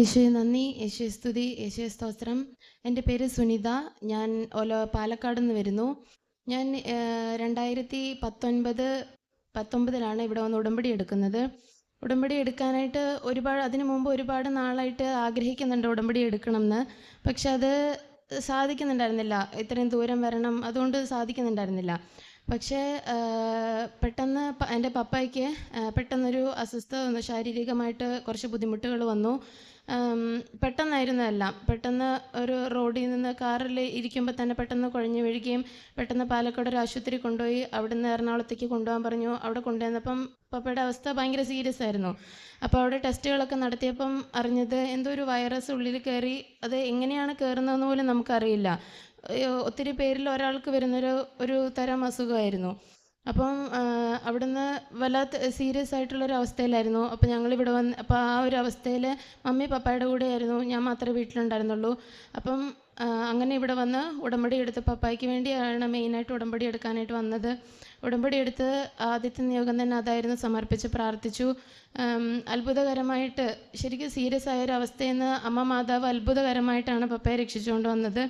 യേശുവെ നന്ദി. യേശു സ്തുതി. യേശു സ്തോത്രം. എന്റെ പേര് സുനിത. ഞാൻ ഓല പാലക്കാട് നിന്ന് വരുന്നു. ഞാൻ രണ്ടായിരത്തി പത്തൊൻപത് പത്തൊമ്പതിലാണ് ഇവിടെ വന്ന് ഉടമ്പടി എടുക്കുന്നത്. ഉടമ്പടി എടുക്കാനായിട്ട് ഒരുപാട് അതിനു മുമ്പ് ഒരുപാട് നാളായിട്ട് ആഗ്രഹിക്കുന്നുണ്ട് ഉടമ്പടി എടുക്കണം എന്ന് പക്ഷെ അത് സാധിക്കുന്നുണ്ടായിരുന്നില്ല. ഇത്രയും ദൂരം വരണം അതുകൊണ്ട് സാധിക്കുന്നുണ്ടായിരുന്നില്ല. പക്ഷേ പെട്ടെന്ന് എന്റെ പപ്പായ്ക്ക് പെട്ടെന്നൊരു അസ്വസ്ഥത വന്നു. ശാരീരികമായിട്ട് കുറച്ച് ബുദ്ധിമുട്ടുകൾ വന്നു. പെട്ടെന്നായിരുന്നു എല്ലാം. പെട്ടെന്ന് ഒരു റോഡിൽ നിന്ന് കാറിൽ ഇരിക്കുമ്പോൾ തന്നെ പെട്ടെന്ന് കുഴഞ്ഞു വീഴുകയും പെട്ടെന്ന് പാലക്കാട് ഒരു ആശുപത്രി കൊണ്ടുപോയി അവിടെ നിന്ന് എറണാകുളത്തേക്ക് കൊണ്ടുപോകാൻ പറഞ്ഞു. അവിടെ കൊണ്ടുവന്നപ്പം പപ്പയുടെ അവസ്ഥ ഭയങ്കര സീരിയസ് ആയിരുന്നു. അപ്പോൾ അവിടെ ടെസ്റ്റുകളൊക്കെ നടത്തിയപ്പം അറിഞ്ഞത് എന്തോ ഒരു വൈറസ് ഉള്ളിൽ കയറി അത് എങ്ങനെയാണ് കയറുന്നതെന്ന് പോലും നമുക്കറിയില്ല. ഒത്തിരി പേരിൽ ഒരാൾക്ക് വരുന്നൊരു ഒരു തരം അസുഖമായിരുന്നു. അപ്പം അവിടുന്ന് വല്ലാത്ത സീരിയസ് ആയിട്ടുള്ളൊരു അവസ്ഥയിലായിരുന്നു. അപ്പോൾ ഞങ്ങൾ ഇവിടെ വന്ന് അപ്പോൾ ആ ഒരു അവസ്ഥയിൽ മമ്മി പപ്പായുടെ കൂടെ ആയിരുന്നു ഞാൻ മാത്രമേ വീട്ടിലുണ്ടായിരുന്നുള്ളൂ. അപ്പം അങ്ങനെ ഇവിടെ വന്ന് ഉടമ്പടി എടുത്ത് പപ്പായ്ക്ക് വേണ്ടിയാണ് മെയിനായിട്ട് ഉടമ്പടി എടുക്കാനായിട്ട് വന്നത്. ഉടമ്പടി എടുത്ത് ആദ്യത്തെ നിയോഗം തന്നെ അതായിരുന്നു സമർപ്പിച്ച് പ്രാർത്ഥിച്ചു. അത്ഭുതകരമായിട്ട് ശരിക്കും സീരിയസ് ആയ ഒരു അവസ്ഥയിൽ നിന്ന് അമ്മ മാതാവ് അത്ഭുതകരമായിട്ടാണ് പപ്പയെ രക്ഷിച്ചുകൊണ്ട് വന്നത്.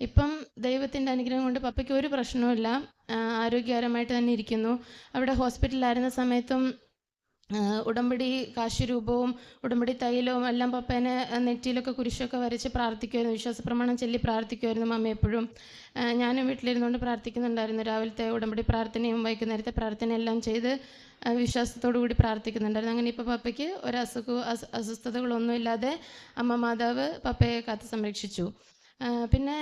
ഇപ്പം ദൈവത്തിന്റെ അനുഗ്രഹം കൊണ്ട് പപ്പയ്ക്ക് ഒരു പ്രശ്നവുമില്ല ആരോഗ്യകരമായിട്ട് തന്നെ ഇരിക്കുന്നു. അവിടെ ഹോസ്പിറ്റലിലായിരുന്ന സമയത്തും ഉടമ്പടി കാശുരൂപവും ഉടമ്പടി തൈലവും എല്ലാം പപ്പേനെ നെറ്റിയിലൊക്കെ കുരിശൊക്കെ വരച്ച് പ്രാർത്ഥിക്കുമായിരുന്നു വിശ്വാസപ്രമാണം ചൊല്ലി പ്രാർത്ഥിക്കുമായിരുന്നു മമ്മി എപ്പോഴും. ഞാനും വീട്ടിലിരുന്നുകൊണ്ട് പ്രാർത്ഥിക്കുന്നുണ്ടായിരുന്നു. രാവിലത്തെ ഉടമ്പടി പ്രാർത്ഥനയും വൈകുന്നേരത്തെ പ്രാർത്ഥനയെല്ലാം ചെയ്ത് വിശ്വാസത്തോടു കൂടി പ്രാർത്ഥിക്കുന്നുണ്ടായിരുന്നു. അങ്ങനെ ഇപ്പോൾ പപ്പയ്ക്ക് ഒരു അസുഖവും അസ്വസ്ഥതകളൊന്നുമില്ലാതെ അമ്മ മാതാവ് പപ്പയെ കാത്ത് സംരക്ഷിച്ചു. പിന്നെ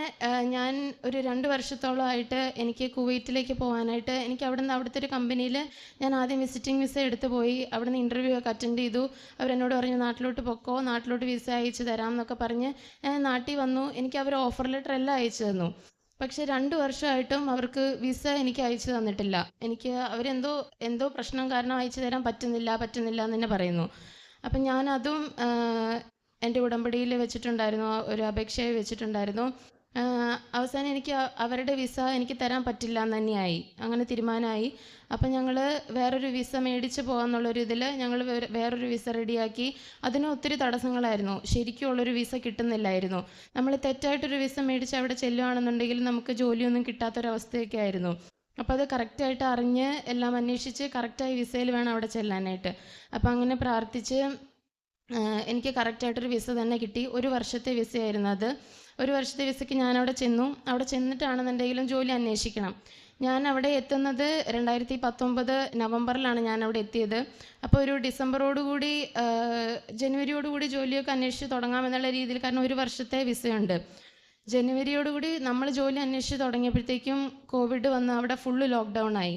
ഞാൻ ഒരു രണ്ട് വർഷത്തോളമായിട്ട് എനിക്ക് കുവൈറ്റിലേക്ക് പോകാനായിട്ട് എനിക്ക് അവിടുന്ന് അവിടുത്തെ ഒരു കമ്പനിയിൽ ഞാൻ ആദ്യം വിസിറ്റിംഗ് വിസ എടുത്ത് പോയി. അവിടുന്ന് ഇന്റർവ്യൂ ഒക്കെ അറ്റൻഡ് ചെയ്തു. അവരെന്നോട് പറഞ്ഞു നാട്ടിലോട്ട് പൊക്കോ നാട്ടിലോട്ട് വിസ അയച്ചു തരാം എന്നൊക്കെ പറഞ്ഞ് ഞാൻ നാട്ടിൽ വന്നു. എനിക്ക് അവർ ഓഫർ ലെറ്റർ എല്ലാം അയച്ചു തന്നു. പക്ഷെ രണ്ട് വർഷമായിട്ടും അവർക്ക് വിസ എനിക്ക് അയച്ചു തന്നിട്ടില്ല. എനിക്ക് അവരെന്തോ എന്തോ പ്രശ്നം കാരണം അയച്ചു തരാൻ പറ്റുന്നില്ല പറ്റുന്നില്ല എന്ന് തന്നെ പറയുന്നു. അപ്പം ഞാനതും എന്റെ ഉടമ്പടിയിൽ വെച്ചിട്ടുണ്ടായിരുന്നു ഒരു അപേക്ഷയായി വെച്ചിട്ടുണ്ടായിരുന്നു. അവസാനം എനിക്ക് അവരുടെ വിസ എനിക്ക് തരാൻ പറ്റില്ല എന്ന് തന്നെയായി. അങ്ങനെ തീരുമാനമായി. അപ്പം ഞങ്ങൾ വേറൊരു വിസ മേടിച്ച് പോകാമെന്നുള്ളൊരു ഇതിൽ ഞങ്ങൾ വേറൊരു വിസ റെഡിയാക്കി. അതിന് ഒത്തിരി തടസ്സങ്ങളായിരുന്നു. ശരിക്കും ഉള്ളൊരു വിസ കിട്ടുന്നില്ലായിരുന്നു. നമ്മൾ തെറ്റായിട്ടൊരു വിസ മേടിച്ച് അവിടെ ചെല്ലുകയാണെന്നുണ്ടെങ്കിൽ നമുക്ക് ജോലിയൊന്നും കിട്ടാത്തൊരവസ്ഥയൊക്കെ ആയിരുന്നു. അപ്പോൾ അത് കറക്റ്റായിട്ട് അറിഞ്ഞ് എല്ലാം അന്വേഷിച്ച് കറക്റ്റായി വിസയിൽ വേണം അവിടെ ചെല്ലാനായിട്ട്. അപ്പോൾ അങ്ങനെ പ്രാർത്ഥിച്ച് എനിക്ക് കറക്റ്റായിട്ടൊരു വിസ തന്നെ കിട്ടി. ഒരു വർഷത്തെ വിസയായിരുന്നു അത്. ഒരു വർഷത്തെ വിസയ്ക്ക് ഞാൻ അവിടെ ചെന്നു. അവിടെ ചെന്നിട്ടാണെന്നുണ്ടെങ്കിലും ജോലി അന്വേഷിക്കണം. ഞാൻ അവിടെ എത്തുന്നത് രണ്ടായിരത്തി പത്തൊമ്പത് നവംബറിലാണ് ഞാൻ അവിടെ എത്തിയത്. അപ്പോൾ ഒരു ഡിസംബറോടുകൂടി ജനുവരിയോടുകൂടി ജോലിയൊക്കെ അന്വേഷിച്ച് തുടങ്ങാമെന്നുള്ള രീതിയിൽ കാരണം ഒരു വർഷത്തെ വിസയുണ്ട് ജനുവരിയോടുകൂടി നമ്മൾ ജോലി അന്വേഷിച്ച് തുടങ്ങിയപ്പോഴത്തേക്കും കോവിഡ് വന്ന് അവിടെ ഫുള്ള് ലോക്ക്ഡൗൺ ആയി.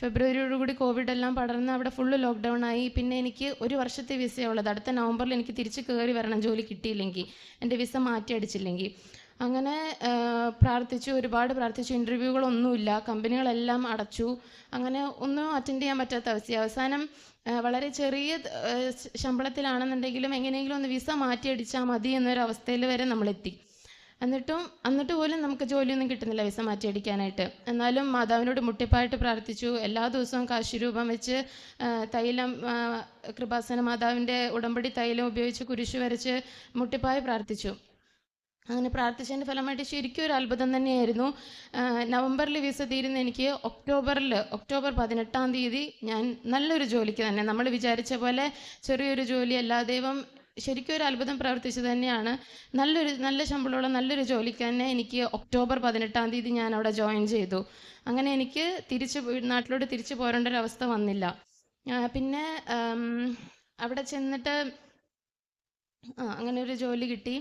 ഫെബ്രുവരിയോടുകൂടി കോവിഡ് എല്ലാം പടർന്ന് അവിടെ ഫുള്ള് ലോക്ക്ഡൗൺ ആയി. പിന്നെ എനിക്ക് ഒരു വർഷത്തെ വിസയുള്ളത് അടുത്ത നവംബറിൽ എനിക്ക് തിരിച്ച് കയറി വരണം. ജോലി കിട്ടിയില്ലെങ്കിൽ. എന്റെ വിസ മാറ്റി അടിച്ചില്ലെങ്കിൽ. അങ്ങനെ പ്രാർത്ഥിച്ചു. ഒരുപാട് പ്രാർത്ഥിച്ചു. ഇന്റർവ്യൂകളൊന്നുമില്ല കമ്പനികളെല്ലാം അടച്ചു. അങ്ങനെ ഒന്നും അറ്റൻഡ് ചെയ്യാൻ പറ്റാത്ത അവസ്ഥ. അവസാനം വളരെ ചെറിയ ശമ്പളത്തിലാണെന്നുണ്ടെങ്കിലും എങ്ങനെയെങ്കിലും ഒന്ന് വിസ മാറ്റി അടിച്ചാൽ മതി എന്നൊരു അവസ്ഥയിൽ വരെ നമ്മളെത്തി. എന്നിട്ടും എന്നിട്ട് പോലും നമുക്ക് ജോലിയൊന്നും കിട്ടുന്നില്ല വിസ മാറ്റി അടിക്കാനായിട്ട് എന്നാലും മാതാവിനോട് മുട്ടിപ്പായിട്ട് പ്രാർത്ഥിച്ചു. എല്ലാ ദിവസവും കാശുരൂപം വെച്ച് തൈലം കൃപാസന മാതാവിന്റെ ഉടമ്പടി തൈലം ഉപയോഗിച്ച് കുരിശ് വരച്ച് മുട്ടിപ്പായി പ്രാർത്ഥിച്ചു. അങ്ങനെ പ്രാർത്ഥിച്ചതിന്റെ ഫലമായിട്ട് ശരിക്കും ഒരു അത്ഭുതം തന്നെയായിരുന്നു. നവംബറിൽ വിസ തീരുന്ന എനിക്ക് ഒക്ടോബറിൽ ഒക്ടോബർ പതിനെട്ടാം തീയതി ഞാൻ നല്ലൊരു ജോലിക്ക് തന്നെ നമ്മൾ വിചാരിച്ച പോലെ ചെറിയൊരു ജോലി അല്ല ദൈവം ശരിക്കും ഒരു അത്ഭുതം പ്രവർത്തിച്ചു തന്നെയാണ്. നല്ലൊരു നല്ല ശമ്പളമുള്ള നല്ലൊരു ജോലിക്ക് തന്നെ എനിക്ക് ഒക്ടോബർ പതിനെട്ടാം തീയതി ഞാൻ അവിടെ ജോയിൻ ചെയ്തു. അങ്ങനെ എനിക്ക് തിരിച്ച് നാട്ടിലോട്ട് തിരിച്ചു പോരേണ്ട ഒരു അവസ്ഥ വന്നില്ല പിന്നെ അവിടെ ചെന്നിട്ട് ആ അങ്ങനെ ഒരു ജോലി കിട്ടി.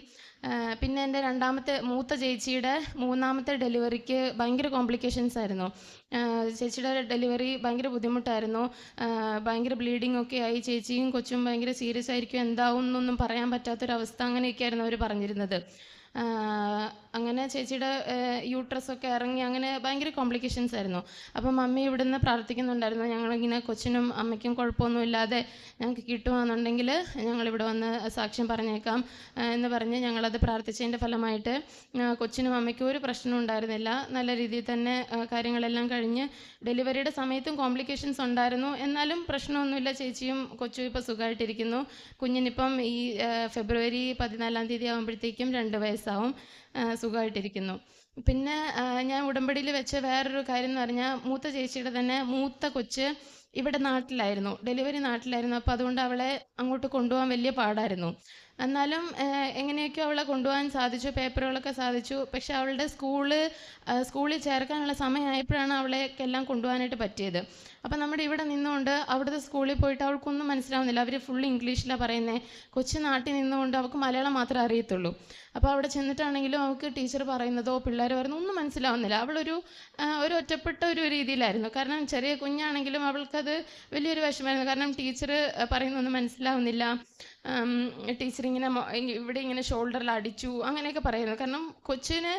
പിന്നെ എന്റെ രണ്ടാമത്തെ മൂത്ത ചേച്ചിയുടെ മൂന്നാമത്തെ ഡെലിവറിക്ക് ഭയങ്കര കോംപ്ലിക്കേഷൻസ് ആയിരുന്നു. ചേച്ചിയുടെ ഡെലിവറി ഭയങ്കര ബുദ്ധിമുട്ടായിരുന്നു. ഭയങ്കര ബ്ലീഡിംഗ് ഒക്കെ ആയി. ചേച്ചിയും കൊച്ചും ഭയങ്കര സീരിയസ് ആയിരിക്കും. എന്താവും എന്നൊന്നും പറയാൻ പറ്റാത്തൊരവസ്ഥ അങ്ങനെയൊക്കെയായിരുന്നു അവർ പറഞ്ഞിരുന്നത്. അങ്ങനെ ചേച്ചിയുടെ യൂട്രസ് ഒക്കെ ഇറങ്ങി അങ്ങനെ ഭയങ്കര കോംപ്ലിക്കേഷൻസ് ആയിരുന്നു. അപ്പം മമ്മി ഇവിടുന്ന് പ്രാർത്ഥിക്കുന്നുണ്ടായിരുന്നു ഞങ്ങളിങ്ങനെ കൊച്ചിനും അമ്മയ്ക്കും കുഴപ്പമൊന്നും ഇല്ലാതെ ഞങ്ങൾക്ക് കിട്ടുകയാണെന്നുണ്ടെങ്കിൽ ഞങ്ങളിവിടെ വന്ന് സാക്ഷ്യം പറഞ്ഞേക്കാം എന്ന് പറഞ്ഞ് ഞങ്ങളത് പ്രാർത്ഥിച്ചതിന്റെ ഫലമായിട്ട് കൊച്ചിനും അമ്മയ്ക്കും ഒരു പ്രശ്നം ഉണ്ടായിരുന്നില്ല. നല്ല രീതിയിൽ തന്നെ കാര്യങ്ങളെല്ലാം കഴിഞ്ഞ് ഡെലിവറിയുടെ സമയത്തും കോംപ്ലിക്കേഷൻസ് ഉണ്ടായിരുന്നു. എന്നാലും പ്രശ്നമൊന്നുമില്ല ചേച്ചിയും കൊച്ചും ഇപ്പോൾ സുഖമായിട്ടിരിക്കുന്നു. കുഞ്ഞിനിപ്പം ഈ ഫെബ്രുവരി പതിനാലാം തീയതി ആകുമ്പോഴത്തേക്കും രണ്ട് വയസ്സാവും. സുഖമായിട്ടിരിക്കുന്നു. പിന്നെ ഞാൻ ഉടമ്പടിയിൽ വെച്ച വേറൊരു കാര്യം എന്ന് പറഞ്ഞാൽ മൂത്ത ചേച്ചിയുടെ തന്നെ മൂത്ത കൊച്ച് ഇവിടെ നാട്ടിലായിരുന്നു. ഡെലിവറി നാട്ടിലായിരുന്നു. അപ്പോൾ അതുകൊണ്ട് അവളെ അങ്ങോട്ട് കൊണ്ടുപോകാൻ വലിയ പാടായിരുന്നു. എന്നാലും എങ്ങനെയൊക്കെയോ അവളെ കൊണ്ടുപോകാൻ സാധിച്ചു. പേപ്പറുകളൊക്കെ സാധിച്ചു. പക്ഷെ അവളുടെ സ്കൂൾ സ്കൂളിൽ ചേർക്കാനുള്ള സമയമായപ്പോഴാണ് അവളെ എല്ലാം കൊണ്ടുപോകാനായിട്ട് പറ്റിയത്. അപ്പം നമ്മുടെ ഇവിടെ നിന്നുകൊണ്ട് അവിടുത്തെ സ്കൂളിൽ പോയിട്ട് അവൾക്കൊന്നും മനസ്സിലാവുന്നില്ല. അവർ ഫുൾ ഇംഗ്ലീഷിലാണ് പറയുന്നത് കൊച്ചു നാട്ടിൽ നിന്നുകൊണ്ട് അവൾക്ക് മലയാളം മാത്രമേ അറിയത്തുള്ളൂ. അപ്പോൾ അവിടെ ചെന്നിട്ടാണെങ്കിലും അവൾക്ക് ടീച്ചർ പറയുന്നതോ പിള്ളേർ പറയുന്നതോ ഒന്നും മനസ്സിലാവുന്നില്ല. അവളൊരു ഒരു ഒറ്റപ്പെട്ട ഒരു രീതിയിലായിരുന്നു. കാരണം ചെറിയ കുഞ്ഞാണെങ്കിലും അവൾക്കത് വലിയൊരു വിഷമമായിരുന്നു. കാരണം ടീച്ചർ പറയുന്നൊന്നും മനസ്സിലാവുന്നില്ല. ടീച്ചർ ഇങ്ങനെ ഇവിടെ ഇങ്ങനെ ഷോൾഡറിൽ അടിച്ചു അങ്ങനെയൊക്കെ പറയുന്നു. കാരണം കൊച്ചിന്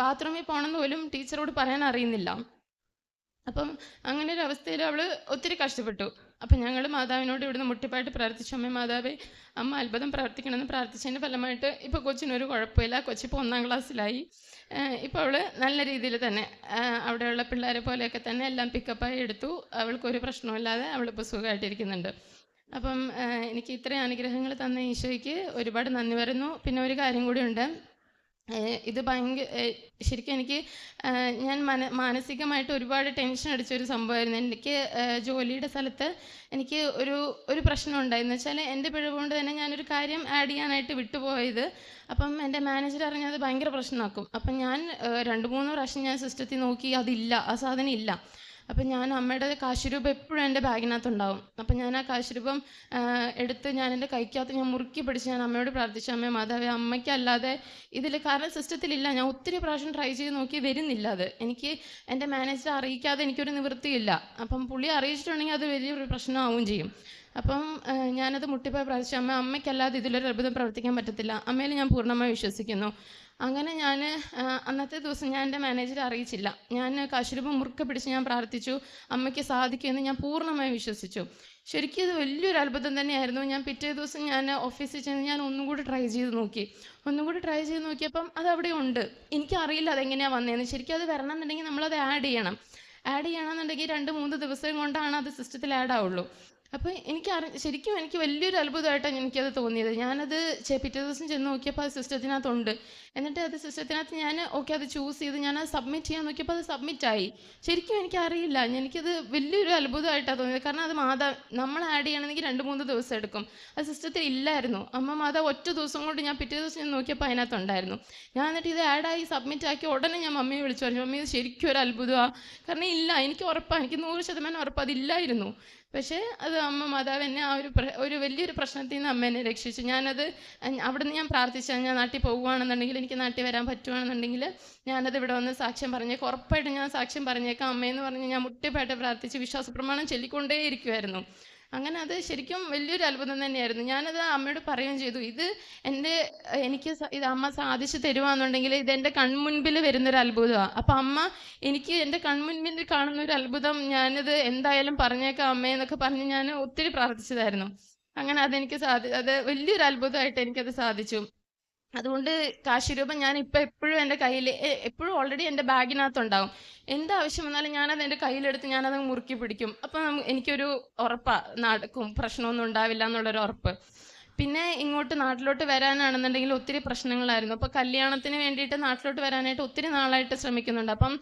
ബാത്റൂമിൽ പോകണമെന്ന് പോലും ടീച്ചറോട് പറയാൻ അറിയുന്നില്ല. അപ്പം അങ്ങനെ ഒരു അവസ്ഥയിൽ അവൾ ഒത്തിരി കഷ്ടപ്പെട്ടു. അപ്പം ഞങ്ങൾ മാതാവിനോട് ഇവിടുന്ന് മുട്ടിപ്പായിട്ട് പ്രാർത്ഥിച്ചു. അമ്മ മാതാവേ അമ്മ അത്ഭുതം പ്രാർത്ഥിക്കണമെന്ന് പ്രാർത്ഥിച്ചതിന്റെ ഫലമായിട്ട് ഇപ്പോൾ കൊച്ചിനൊരു കുഴപ്പമില്ല. കൊച്ചിപ്പോൾ ഒന്നാം ക്ലാസ്സിലായി. ഇപ്പോൾ അവൾ നല്ല രീതിയിൽ തന്നെ അവിടെയുള്ള പിള്ളേരെ പോലെയൊക്കെ തന്നെ എല്ലാം പിക്കപ്പായി എടുത്തു. അവൾക്കൊരു പ്രശ്നമില്ലാതെ അവളിപ്പോൾ സുഖമായിട്ടിരിക്കുന്നുണ്ട്. അപ്പം എനിക്ക് ഇത്രയും അനുഗ്രഹങ്ങൾ തന്ന ഈശോയ്ക്ക് ഒരുപാട് നന്ദി പറയുന്നു. പിന്നെ ഒരു കാര്യം കൂടിയുണ്ട് ഏഹ് ഇത് ഭയങ്കര ശരിക്കും എനിക്ക് ഞാൻ മന മാനസികമായിട്ട് ഒരുപാട് ടെൻഷൻ അടിച്ച ഒരു സംഭവമായിരുന്നു. എനിക്ക് ജോലിയുടെ സ്ഥലത്ത് എനിക്ക് ഒരു ഒരു പ്രശ്നം ഉണ്ടായിരുന്നു. വെച്ചാൽ എന്റെ പിഴവുകൊണ്ട് തന്നെ ഞാനൊരു കാര്യം ആഡ് ചെയ്യാനായിട്ട് വിട്ടുപോയത്. അപ്പം എന്റെ മാനേജർ അറിഞ്ഞത് ഭയങ്കര പ്രശ്നമാക്കും. അപ്പം ഞാൻ രണ്ട് മൂന്ന് പ്രാവശ്യം ഞാൻ സിസ്റ്റത്തിൽ നോക്കി അതില്ല ആ സാധനം ഇല്ല. അപ്പം ഞാൻ അമ്മയുടെ കാശുരൂപം എപ്പോഴും എന്റെ ബാഗിനകത്തുണ്ടാവും. അപ്പം ഞാൻ ആ കാശുരൂപം രൂപം എടുത്ത് ഞാൻ എന്റെ കൈക്കകത്ത് ഞാൻ മുറുക്കി പിടിച്ച് ഞാൻ അമ്മയോട് പ്രാർത്ഥിച്ചു അമ്മ മാതാവേ അമ്മയ്ക്കല്ലാതെ ഇതിൽ കാരണം സിസ്റ്റത്തിലില്ല. ഞാൻ ഒത്തിരി പ്രാവശ്യം ട്രൈ ചെയ്ത് നോക്കി വരുന്നില്ല അത്. എനിക്ക് എന്റെ മാനേജർ അറിയിക്കാതെ എനിക്കൊരു നിവൃത്തിയില്ല. അപ്പം പുള്ളി അറിയിച്ചിട്ടുണ്ടെങ്കിൽ അത് വലിയൊരു പ്രശ്നമാവുകയും ചെയ്യും. അപ്പം ഞാനത് മുട്ടിപ്പോയി പ്രാർത്ഥിച്ചു അമ്മ അമ്മയ്ക്കല്ലാതെ ഇതിലൊരു അത്ഭുതം പ്രവർത്തിക്കാൻ പറ്റത്തില്ല. അമ്മയിൽ ഞാൻ പൂർണമായി വിശ്വസിക്കുന്നു. അങ്ങനെ ഞാൻ അന്നത്തെ ദിവസം ഞാൻ എന്റെ മാനേജറെ അറിയിച്ചില്ല. ഞാൻ കശുരൂപം മുറുക്കെ പിടിച്ച് ഞാൻ പ്രാർത്ഥിച്ചു. അമ്മയ്ക്ക് സാധിക്കുമെന്ന് ഞാൻ പൂർണമായും വിശ്വസിച്ചു. ശരിക്കും ഇത് വലിയൊരു അത്ഭുതം തന്നെയായിരുന്നു. ഞാൻ പിറ്റേ ദിവസം ഞാൻ ഓഫീസിൽ ചെന്ന് ഞാൻ ഒന്നും കൂടി ട്രൈ ചെയ്ത് നോക്കി. ഒന്നും കൂടി ട്രൈ ചെയ്ത് നോക്കിയപ്പം അത് അവിടെ ഉണ്ട്. എനിക്കറിയില്ല അതെങ്ങനെയാണ് വന്നതെന്ന് ശരിക്കും അത് വരണം എന്നുണ്ടെങ്കിൽ നമ്മളത് ആഡ് ചെയ്യണം. ആഡ് ചെയ്യണമെന്നുണ്ടെങ്കിൽ രണ്ട് മൂന്ന് ദിവസം കൊണ്ടാണ് അത് സിസ്റ്റത്തിൽ ആഡ് ആവുള്ളൂ. അപ്പോൾ എനിക്ക് ശരിക്കും എനിക്ക് വലിയൊരു അത്ഭുതമായിട്ടാണ് എനിക്കത് തോന്നിയത്. ഞാനത് പിറ്റേ ദിവസം ചെന്ന് നോക്കിയപ്പോൾ അത് സിസ്റ്റത്തിനകത്തുണ്ട്. എന്നിട്ട് അത് സിസ്റ്റത്തിനകത്ത് ഞാൻ ഓക്കെ അത് ചൂസ് ചെയ്ത് ഞാൻ അത് സബ്മിറ്റ് ചെയ്യാൻ നോക്കിയപ്പോൾ അത് സബ്മിറ്റ് ആയി ശരിക്കും എനിക്കറിയില്ല. എനിക്കത് വലിയൊരു അത്ഭുതമായിട്ടാണ് തോന്നിയത്. കാരണം അത് മാതാ നമ്മൾ ആഡ് ചെയ്യണമെങ്കിൽ രണ്ട് മൂന്ന് ദിവസം എടുക്കും. അത് സിസ്റ്റത്തിൽ ഇല്ലായിരുന്നു. അമ്മ മാതാവ് ഒറ്റ ദിവസം കൊണ്ട് ഞാൻ പിറ്റേ ദിവസം ഞാൻ നോക്കിയപ്പോൾ അതിനകത്തുണ്ടായിരുന്നു. ഞാൻ എന്നിട്ട് ഇത് ആഡായി സബ്മിറ്റ് ആക്കി ഉടനെ ഞാൻ മമ്മിയെ വിളിച്ചു പറഞ്ഞു മമ്മി ഇത് ശരിക്കും ഒരു അത്ഭുതമാണ് കാരണം ഇല്ല എനിക്ക് ഉറപ്പാണ് എനിക്ക് നൂറ് ശതമാനം ഉറപ്പ്. അതില്ലായിരുന്നു. പക്ഷേ അത് അമ്മ മാതാവ് എന്നെ ആ ഒരു ഒരു വലിയൊരു പ്രശ്നത്തിൽ നിന്ന് അമ്മ എന്നെ രക്ഷിച്ചു. ഞാനത് അവിടെ അവിടുന്ന് ഞാൻ പ്രാർത്ഥിച്ച ഞാൻ നാട്ടിൽ പോകുകയാണെന്നുണ്ടെങ്കിൽ എനിക്ക് നാട്ടിൽ വരാൻ പറ്റുകയാണെന്നുണ്ടെങ്കിൽ ഞാനത് ഇവിടെ വന്ന് സാക്ഷ്യം പറഞ്ഞേക്കാം. ഉറപ്പായിട്ടും ഞാൻ സാക്ഷ്യം പറഞ്ഞേക്കാം അമ്മയെന്ന് പറഞ്ഞ് ഞാൻ മുട്ടിപ്പായിട്ട് പ്രാർത്ഥിച്ച് വിശ്വാസ പ്രമാണം ചൊല്ലിക്കൊണ്ടേയിരിക്കുമായിരുന്നു അങ്ങനെ അത് ശരിക്കും വലിയൊരു അത്ഭുതം തന്നെയായിരുന്നു. ഞാനത് അമ്മയോട് പറയുകയും ചെയ്തു. ഇത് എന്റെ എനിക്ക് ഇത് അമ്മ സാധിച്ചു തരുവാന്നുണ്ടെങ്കിൽ ഇത് എന്റെ കൺമുൻപിൽ വരുന്നൊരു അത്ഭുതമാണ് അപ്പം അമ്മ എനിക്ക് എന്റെ കൺമുൻപിൽ കാണുന്ന ഒരു അത്ഭുതം ഞാനിത് എന്തായാലും പറഞ്ഞേക്കാം അമ്മയെന്നൊക്കെ പറഞ്ഞ് ഞാൻ ഒത്തിരി പ്രാർത്ഥിച്ചതായിരുന്നു. അങ്ങനെ അതെനിക്ക് സാധി അത് വലിയൊരു അത്ഭുതമായിട്ട് എനിക്കത് സാധിച്ചു. അതുകൊണ്ട് കാശുരൂപം ഞാൻ ഇപ്പം എപ്പോഴും എന്റെ കയ്യിൽ എപ്പോഴും ഓൾറെഡി എന്റെ ബാഗിനകത്തുണ്ടാവും. എന്താവശ്യം വന്നാലും ഞാനത് എന്റെ കയ്യിലെടുത്ത് ഞാനത് മുറുക്കി പിടിക്കും. അപ്പം എനിക്കൊരു ഉറപ്പാ നടക്കും. പ്രശ്നമൊന്നും ഉണ്ടാവില്ല എന്നുള്ളൊരു ഉറപ്പ്. പിന്നെ ഇങ്ങോട്ട് നാട്ടിലോട്ട് വരാനാണെന്നുണ്ടെങ്കിൽ ഒത്തിരി പ്രശ്നങ്ങളായിരുന്നു. അപ്പോൾ കല്യാണത്തിന് വേണ്ടിയിട്ട് നാട്ടിലോട്ട് വരാനായിട്ട് ഒത്തിരി നാളായിട്ട് ശ്രമിക്കുന്നുണ്ട്. അപ്പം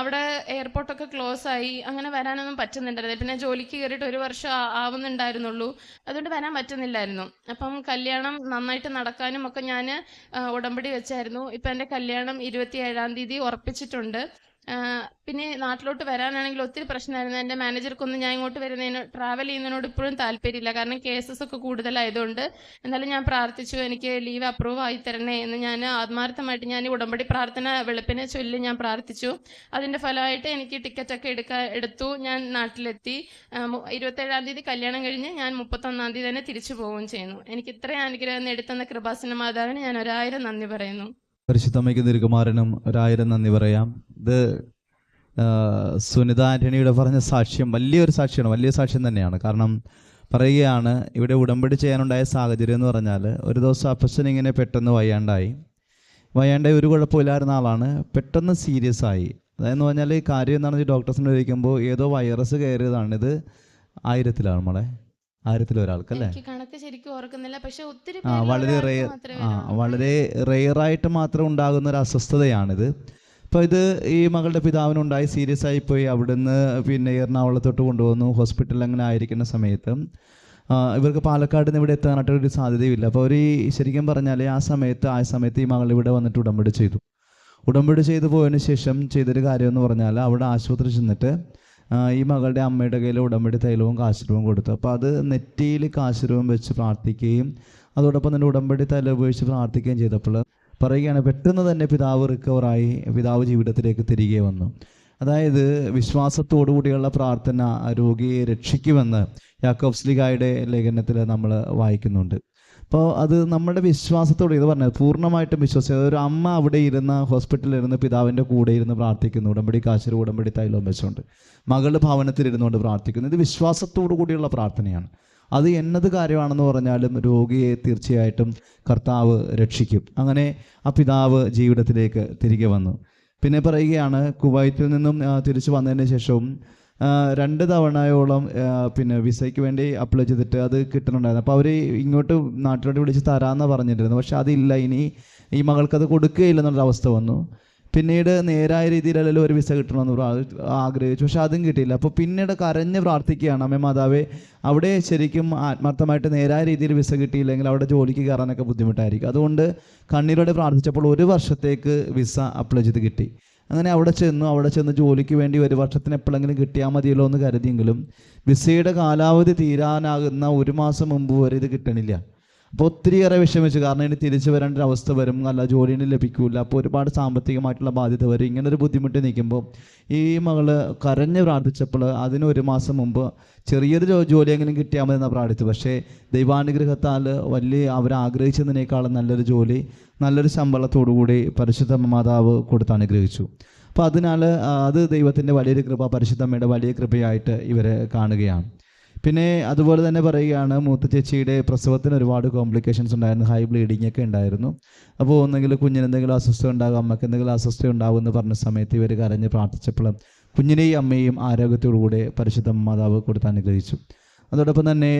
അവിടെ എയർപോർട്ടൊക്കെ ക്ലോസ് ആയി. അങ്ങനെ വരാനൊന്നും പറ്റുന്നുണ്ടായിരുന്നില്ല. പിന്നെ ജോലിക്ക് കയറിയിട്ട് ഒരു വർഷം ആവുന്നുണ്ടായിരുന്നുള്ളൂ. അതുകൊണ്ട് വരാൻ പറ്റുന്നില്ലായിരുന്നു. അപ്പം കല്യാണം നന്നായിട്ട് നടക്കാനും ഒക്കെ ഞാൻ ഉടമ്പടി വെച്ചായിരുന്നു. ഇപ്പം എന്റെ കല്യാണം ഇരുപത്തി ഏഴാം തീയതി ഉറപ്പിച്ചിട്ടുണ്ട്. പിന്നെ നാട്ടിലോട്ട് വരാനാണെങ്കിൽ ഒത്തിരി പ്രശ്നമായിരുന്നു. എന്റെ മാനേജർക്കൊന്നും ഞാൻ ഇങ്ങോട്ട് വരുന്നതിന് ട്രാവൽ ചെയ്യുന്നതിനോട് ഇപ്പോഴും താല്പര്യമില്ല. കാരണം കേസസ് ഒക്കെ കൂടുതലായതുകൊണ്ട് എന്നാലും ഞാൻ പ്രാർത്ഥിച്ചു എനിക്ക് ലീവ് അപ്രൂവ് ആയി തരണേ എന്ന് ഞാൻ ആത്മാർത്ഥമായിട്ട് ഞാൻ ഉടമ്പടി പ്രാർത്ഥന വെളുപ്പിനെ ചൊല്ലി ഞാൻ പ്രാർത്ഥിച്ചു. അതിന്റെ ഫലമായിട്ട് എനിക്ക് ടിക്കറ്റൊക്കെ എടുക്കാൻ എടുത്തു. ഞാൻ നാട്ടിലെത്തി. ഇരുപത്തേഴാം തീയതി കല്യാണം കഴിഞ്ഞ് ഞാൻ മുപ്പത്തൊന്നാം തീയതി തന്നെ തിരിച്ചു പോവുകയും ചെയ്യുന്നു. എനിക്ക് ഇത്രയും അനുഗ്രഹം എടുത്തുന്ന കൃപാസന മാതാവിന് ഞാൻ ഒരായിരം നന്ദി പറയുന്നു. പരിശുദ്ധമ്മയ്ക്ക് നിരുകുമാരനും ഒരായിരം നന്ദി പറയാം. ഇത് സുനിത ആന്റണിയുടെ പറഞ്ഞ സാക്ഷ്യം വലിയൊരു സാക്ഷ്യമാണ് വലിയ സാക്ഷ്യം തന്നെയാണ്. കാരണം പറയുകയാണ് ഇവിടെ ഉടമ്പടി ചെയ്യാനുണ്ടായ സാഹചര്യം എന്ന് പറഞ്ഞാൽ ഒരു ദിവസം അപ്പച്ചൻ ഇങ്ങനെ പെട്ടെന്ന് വയ്യാണ്ടായി. വയ്യാണ്ടായി ഒരു കുഴപ്പമില്ലായിരുന്ന ആളാണ്. പെട്ടെന്ന് സീരിയസ് ആയി. അതെന്ന് പറഞ്ഞാൽ ഈ കാര്യം എന്താണെന്ന് ഡോക്ടേഴ്സിനോട് ചോദിക്കുമ്പോൾ ഏതോ വൈറസ് കയറിയതാണ് ഇത് ആയിരത്തിലാണ് നമ്മളെ ആയിരത്തിൽ ഒരാൾക്ക് അല്ലേ ശരിക്കും ഓർക്കുന്നില്ല. പക്ഷെ ഒത്തിരി വളരെ റെയർ ആ വളരെ റെയറായിട്ട് മാത്രം ഉണ്ടാകുന്ന ഒരു അസ്വസ്ഥതയാണിത്. അപ്പോൾ ഇത് ഈ മകളുടെ പിതാവിനുണ്ടായി സീരിയസ് ആയി പോയി. അവിടുന്ന് പിന്നെ എറണാകുളത്തോട്ട് കൊണ്ടുവന്നു. ഹോസ്പിറ്റലിൽ അങ്ങനെ ആയിരിക്കുന്ന സമയത്ത്. ഇവർക്ക് പാലക്കാട് നിന്ന് ഇവിടെ എത്താനായിട്ട് ഒരു സാധ്യതയില്ല അപ്പോൾ ഈ ശരിക്കും പറഞ്ഞാൽ ആ സമയത്ത് ആ സമയത്ത് ഈ മകൾ ഇവിടെ വന്നിട്ട് ഉടമ്പടി ചെയ്തു. ഉടമ്പടി ചെയ്തു പോയതിന് ശേഷം ചെയ്തൊരു കാര്യം എന്ന് പറഞ്ഞാൽ അവിടെ ആശുപത്രി ചെന്നിട്ട് ഈ മകളുടെ അമ്മയുടെ കയ്യിൽ ഉടമ്പടി തൈലവും കാശുരവും കൊടുത്തു. അപ്പോൾ അത് നെറ്റിയിൽ കാശുരവും വെച്ച് പ്രാർത്ഥിക്കുകയും അതോടൊപ്പം തന്നെ ഉടമ്പടി തൈലം ഉപയോഗിച്ച് പ്രാർത്ഥിക്കുകയും ചെയ്തപ്പോൾ പറയുകയാണ് പെട്ടെന്ന് തന്നെ പിതാവ് റിക്കവറായി പിതാവ് ജീവിതത്തിലേക്ക് തിരികെ വന്നു. അതായത് വിശ്വാസത്തോടു കൂടിയുള്ള പ്രാർത്ഥന രോഗിയെ രക്ഷിക്കുമെന്ന് യാക്കോബ് സ്ലിഗായുടെ ലേഖനത്തിൽ നമ്മൾ വായിക്കുന്നുണ്ട്. അപ്പോൾ അത് നമ്മുടെ വിശ്വാസത്തോടെ ഇത് പറഞ്ഞത് പൂർണമായിട്ടും വിശ്വസിച്ചത് ഒരു അമ്മ അവിടെ ഇരുന്ന് ഹോസ്പിറ്റലിൽ ഇരുന്ന് പിതാവിന്റെ കൂടെ ഇരുന്ന് പ്രാർത്ഥിക്കുന്നു. ഉടമ്പടി കാശ്ശേരി ഉടമ്പടി തൈലോം വെച്ചുകൊണ്ട്. മകളുടെ ഭവനത്തിൽ ഇരുന്നുകൊണ്ട് പ്രാർത്ഥിക്കുന്നു. ഇത് വിശ്വാസത്തോടു കൂടിയുള്ള പ്രാർത്ഥനയാണ്. അത് എന്നത് കാര്യമാണെന്ന് പറഞ്ഞാലും രോഗിയെ തീർച്ചയായിട്ടും കർത്താവ് രക്ഷിക്കും. അങ്ങനെ ആ പിതാവ് ജീവിതത്തിലേക്ക് തിരികെ വന്നു. പിന്നെ പറയുകയാണ് കുവൈറ്റിൽ നിന്നും തിരിച്ചു വന്നതിന് ശേഷവും രണ്ട് തവണയോളം പിന്നെ വിസയ്ക്ക് വേണ്ടി അപ്ലൈ ചെയ്തിട്ട് അത് കിട്ടുന്നുണ്ടായിരുന്നു. അപ്പോൾ അവർ ഇങ്ങോട്ട് നാട്ടിലോട്ട് വിളിച്ച് തരാമെന്ന് പറഞ്ഞിട്ടുണ്ടായിരുന്നു പക്ഷെ അതില്ല. ഇനി ഈ മകൾക്ക് അത് കൊടുക്കുകയില്ലെന്നുള്ള അവസ്ഥ വന്നു. പിന്നീട് നേരായ രീതിയിലല്ലല്ലോ ഒരു വിസ കിട്ടണമെന്ന് ആഗ്രഹിച്ചു. പക്ഷെ അതും കിട്ടിയില്ല. അപ്പോൾ പിന്നീട് കരഞ്ഞ് പ്രാർത്ഥിക്കുകയാണ് അമ്മ മാതാവേ അവിടെ ശരിക്കും ആത്മാർത്ഥമായിട്ട് നേരായ രീതിയിൽ വിസ കിട്ടിയില്ലെങ്കിൽ അവിടെ ജോലിക്ക് കയറാനൊക്കെ ബുദ്ധിമുട്ടായിരിക്കും. അതുകൊണ്ട് കണ്ണീരോടെ പ്രാർത്ഥിച്ചപ്പോൾ ഒരു വർഷത്തേക്ക് വിസ അപ്ലൈ ചെയ്ത് കിട്ടി. അങ്ങനെ അവിടെ ചെന്നു അവിടെ ചെന്ന് ജോലിക്ക് വേണ്ടി ഒരു വർഷത്തിന് എപ്പോഴെങ്കിലും കിട്ടിയാൽ മതിയല്ലോ എന്ന് കരുതിയെങ്കിലും വിസയുടെ കാലാവധി തീരാനാകുന്ന ഒരു മാസം മുമ്പ് വരെ ഇത് കിട്ടണില്ല. അപ്പോൾ ഒത്തിരിയേറെ വിഷമിച്ചു കാരണം ഇനി തിരിച്ചു വരേണ്ട ഒരു അവസ്ഥ വരും. നല്ല ജോലി ഇനി ലഭിക്കില്ല അപ്പോൾ ഒരുപാട് സാമ്പത്തികമായിട്ടുള്ള ബാധ്യത വരും. ഇങ്ങനെ ഒരു ബുദ്ധിമുട്ട് നിൽക്കുമ്പോൾ ഈ മകൾ കരഞ്ഞ് പ്രാർത്ഥിച്ചപ്പോൾ അതിന് ഒരു മാസം മുമ്പ് ചെറിയൊരു ജോലിയെങ്കിലും കിട്ടിയാൽ മതി എന്നാണ് പ്രാർത്ഥിച്ചത് പക്ഷേ ദൈവാനുഗ്രഹത്താൽ വലിയ അവരാഗ്രഹിച്ചതിനേക്കാളും നല്ലൊരു ജോലി നല്ലൊരു ശമ്പളത്തോടുകൂടി പരിശുദ്ധ മാതാവ് കൊടുത്ത് അനുഗ്രഹിച്ചു. അപ്പോൾ അതിനാൽ അത് ദൈവത്തിന്റെ വലിയൊരു കൃപ പരിശുദ്ധമ്മയുടെ വലിയ കൃപയായിട്ട് ഇവരെ കാണുകയാണ്. പിന്നെ അതുപോലെ തന്നെ പറയുകയാണ് മൂത്ത ചേച്ചിയുടെ പ്രസവത്തിന് ഒരുപാട് കോംപ്ലിക്കേഷൻസ് ഉണ്ടായിരുന്നു ഹൈ ബ്ലീഡിംഗ് ഒക്കെ ഉണ്ടായിരുന്നു. അപ്പോൾ ഒന്നെങ്കിലും കുഞ്ഞിനെന്തെങ്കിലും അസ്വസ്ഥത ഉണ്ടാകും അമ്മയ്ക്ക് എന്തെങ്കിലും അസ്വസ്ഥത ഉണ്ടാകും എന്ന് പറഞ്ഞ സമയത്ത് ഇവർ കരഞ്ഞ് പ്രാർത്ഥിച്ചപ്പോഴും കുഞ്ഞിനെയും അമ്മയും ആരോഗ്യത്തോടുകൂടെ പരിശുദ്ധ മാതാവ് കൊടുത്താൻ അനുഗ്രഹിച്ചു. അതോടൊപ്പം തന്നെ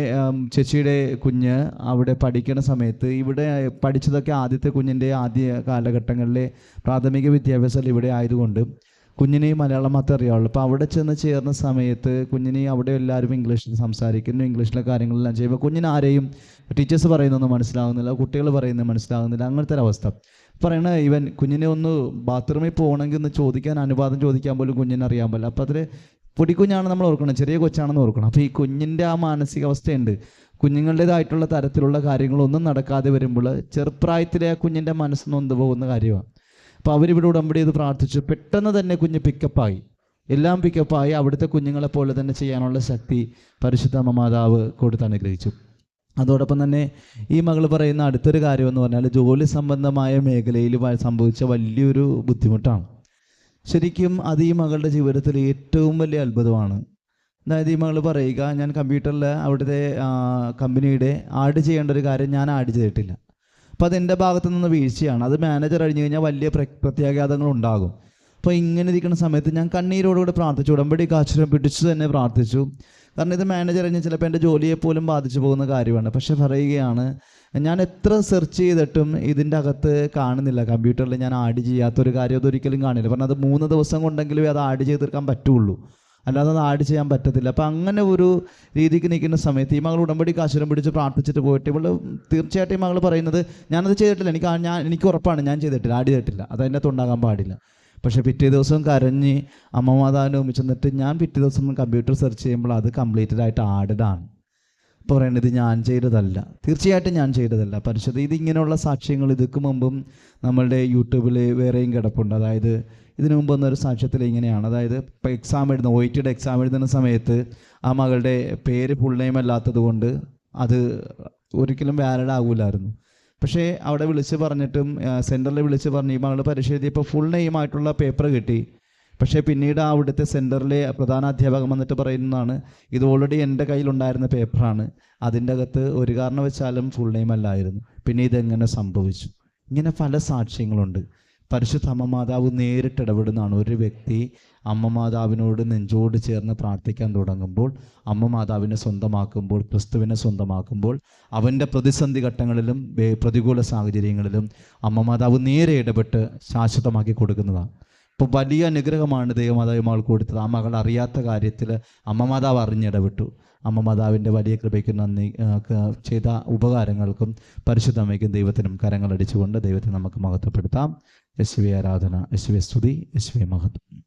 ചേച്ചിയുടെ കുഞ്ഞ് അവിടെ പഠിക്കണ സമയത്ത് ഇവിടെ പഠിച്ചതൊക്കെ ആദ്യത്തെ കുഞ്ഞിന്റെ ആദ്യ കാലഘട്ടങ്ങളിലെ പ്രാഥമിക വിദ്യാഭ്യാസം ഇവിടെ ആയതുകൊണ്ട് കുഞ്ഞിന് ഈ മലയാളം മാത്രമേ അറിയാവുള്ളൂ. അപ്പോൾ അവിടെ ചെന്ന് ചേർന്ന സമയത്ത് കുഞ്ഞിനെയും അവിടെ എല്ലാവരും ഇംഗ്ലീഷിൽ സംസാരിക്കുന്നു. ഇംഗ്ലീഷിലെ കാര്യങ്ങളെല്ലാം ചെയ്യുമ്പോൾ കുഞ്ഞിന് ആരെയും ടീച്ചേഴ്സ് പറയുന്നൊന്നും മനസ്സിലാകുന്നില്ല കുട്ടികൾ പറയുന്നത് മനസ്സിലാകുന്നില്ല അങ്ങനത്തെ ഒരു അവസ്ഥ. പറയണ ഇവൻ കുഞ്ഞിനെ ഒന്ന് ബാത്റൂമിൽ പോകണമെങ്കിൽ ഒന്ന് ചോദിക്കാൻ അനുവാദം ചോദിക്കാൻ പോലും കുഞ്ഞിനെ അറിയാൻ അപ്പോൾ അതിൽ പൊടിക്കുഞ്ഞാണ് നമ്മൾ ഓർക്കണം. ചെറിയ കൊച്ചാണെന്ന് ഓർക്കണം. അപ്പോൾ ഈ കുഞ്ഞിന്റെ ആ മാനസികാവസ്ഥയുണ്ട് കുഞ്ഞുങ്ങളുടേതായിട്ടുള്ള തരത്തിലുള്ള കാര്യങ്ങളൊന്നും നടക്കാതെ വരുമ്പോൾ ചെറുപ്രായത്തിലെ ആ കുഞ്ഞിന്റെ മനസ്സ് ഒന്ന് പോകുന്ന കാര്യമാണ് അപ്പോൾ അവരിവിടെ ഉടമ്പടി ചെയ്ത് പ്രാർത്ഥിച്ചു. പെട്ടെന്ന് തന്നെ കുഞ്ഞ് പിക്കപ്പായി എല്ലാം പിക്കപ്പായി അവിടുത്തെ കുഞ്ഞുങ്ങളെ പോലെ തന്നെ ചെയ്യാനുള്ള ശക്തി പരിശുദ്ധ മാതാവ് കൊടുത്ത് അനുഗ്രഹിച്ചു. അതോടൊപ്പം തന്നെ ഈ മകൾ പറയുന്ന അടുത്തൊരു കാര്യം എന്ന് പറഞ്ഞാൽ ജോലി സംബന്ധമായ മേഖലയിൽ സംഭവിച്ച വലിയൊരു ബുദ്ധിമുട്ടാണ്. ശരിക്കും അത് ഈ മകളുടെ ജീവിതത്തിൽ ഏറ്റവും വലിയ അത്ഭുതമാണ്. അതായത് ഈ മകൾ പറയുക ഞാൻ കമ്പ്യൂട്ടറിൽ അവിടുത്തെ കമ്പനിയുടെ ആഡ് ചെയ്യേണ്ട ഒരു കാര്യം ഞാൻ ആഡ് ചെയ്തിട്ടില്ല. അപ്പോൾ അതെന്റെ ഭാഗത്തു നിന്ന് വീഴ്ചയാണ്. അത് മാനേജർ അഴിഞ്ഞു കഴിഞ്ഞാൽ വലിയ പ്രത്യാഘാതങ്ങൾ ഉണ്ടാകും. അപ്പോൾ ഇങ്ങനെ ഇരിക്കുന്ന സമയത്ത് ഞാൻ കണ്ണീരോടുകൂടി പ്രാർത്ഥിച്ചു. ഉടമ്പടി കാച്ചുരം പിടിച്ചു തന്നെ പ്രാർത്ഥിച്ചു. കാരണം ഇത് മാനേജർ കഴിഞ്ഞ് ചിലപ്പോൾ എന്റെ ജോലിയെ പോലും ബാധിച്ചു പോകുന്ന കാര്യമാണ്. പക്ഷേ പറയുകയാണ് ഞാൻ എത്ര സെർച്ച് ചെയ്തിട്ടും ഇതിന്റെ അകത്ത് കാണുന്നില്ല. കമ്പ്യൂട്ടറിൽ ഞാൻ ആഡ് ചെയ്യാത്തൊരു കാര്യം അതൊരിക്കലും കാണില്ല. കാരണം അത് മൂന്ന് ദിവസം കൊണ്ടെങ്കിലും അത് ആഡ് ചെയ്ത് തീർക്കാൻ പറ്റുള്ളൂ. അല്ലാതെ ആഡ് ചെയ്യാൻ പറ്റത്തില്ല. അപ്പം അങ്ങനെ ഒരു രീതിക്ക് നിൽക്കുന്ന സമയത്ത് ഈ മകൾ ഉടമ്പടി കാശുരം പിടിച്ച് പ്രാർത്ഥിച്ചിട്ട് പോയിട്ട് ഇവൾ തീർച്ചയായിട്ടും ഈ മകൾ പറയുന്നത് ഞാനത് ചെയ്തിട്ടില്ല. എനിക്ക് ഞാൻ എനിക്ക് ഉറപ്പാണ്. ഞാൻ ചെയ്തിട്ടില്ല. ആഡ് ചെയ്തിട്ടില്ല. അത് അതിന്റെ ഉണ്ടാകാൻ പാടില്ല. പക്ഷേ പിറ്റേ ദിവസം കരഞ്ഞ് അമ്മമാതാവിനെ ഒമിച്ചെന്നിട്ട് ഞാൻ പിറ്റേ ദിവസം കമ്പ്യൂട്ടർ സെർച്ച് ചെയ്യുമ്പോൾ അത് കംപ്ലീറ്റഡ് ആയിട്ട് ആഡഡ് ആണ്. ഇപ്പോൾ പറയുന്നത് ഞാൻ ചെയ്തതല്ല. തീർച്ചയായിട്ടും ഞാൻ ചെയ്തതല്ല. പരിശുദ്ധ ഇത് ഇങ്ങനെയുള്ള സാക്ഷ്യങ്ങൾ ഇതുക്ക് മുമ്പും നമ്മളുടെ യൂട്യൂബിൽ വേറെയും കിടപ്പുണ്ട്. അതായത് ഇതിനു മുമ്പ് വന്നൊരു സാക്ഷ്യത്തിൽ ഇങ്ങനെയാണ്. അതായത് ഇപ്പോൾ എക്സാം എഴുതുന്ന ഒ ടിയുടെ എക്സാം എഴുതുന്ന സമയത്ത് ആ മകളുടെ പേര് ഫുൾ നെയിം അല്ലാത്തത് കൊണ്ട് അത് ഒരിക്കലും വാലഡ് ആകൂലായിരുന്നു പക്ഷേ അവിടെ വിളിച്ച് പറഞ്ഞിട്ടും സെന്ററിൽ വിളിച്ച് പറഞ്ഞ് ഈ മകൾ പരീക്ഷ എഴുതിയപ്പോൾ ഫുൾ നെയിമായിട്ടുള്ള പേപ്പർ കിട്ടി. പക്ഷേ പിന്നീട് ആ അവിടുത്തെ സെന്ററിലെ പ്രധാന അധ്യാപകൻ വന്നിട്ട് പറയുന്നതാണ് ഇത് ഓൾറെഡി എന്റെ കയ്യിലുണ്ടായിരുന്ന പേപ്പറാണ് അതിന്റെ അകത്ത് ഒരു കാരണം വെച്ചാലും ഫുൾ നെയിം അല്ലായിരുന്നു. പിന്നെ ഇതെങ്ങനെ സംഭവിച്ചു? ഇങ്ങനെ പല സാക്ഷ്യങ്ങളുണ്ട്. പരിശുദ്ധ അമ്മ മാതാവ് നേരിട്ട് ഇടപെടുന്നതാണ്. ഒരു വ്യക്തി അമ്മ മാതാവിനോട് നെഞ്ചോട് ചേർന്ന് പ്രാർത്ഥിക്കാൻ തുടങ്ങുമ്പോൾ അമ്മ മാതാവിനെ സ്വന്തമാക്കുമ്പോൾ ക്രിസ്തുവിനെ സ്വന്തമാക്കുമ്പോൾ അവന്റെ പ്രതിസന്ധി ഘട്ടങ്ങളിലും പ്രതികൂല സാഹചര്യങ്ങളിലും അമ്മ മാതാവ് നേരെ ഇടപെട്ട് ശാശ്വതമാക്കി കൊടുക്കുന്നതാണ്. ഇപ്പോൾ വലിയ അനുഗ്രഹമാണ് ദൈവമാതാവ് കൊടുത്തത്. ആ മകൾ അറിയാത്ത കാര്യത്തിൽ അമ്മ മാതാവ് അറിഞ്ഞിടപെട്ടു. അമ്മ മാതാവിന്റെ വലിയ കൃപയ്ക്ക് നന്ദി ചെയ്ത ഉപകാരങ്ങൾക്കും പരിശുദ്ധമയ്ക്കും ദൈവത്തിനും കരങ്ങളടിച്ചുകൊണ്ട് ദൈവത്തെ നമുക്ക് മഹത്വപ്പെടുത്താം. യശ്വി ആരാധന യശ്വി സ്തുതി യശ്വി മഹത്വം.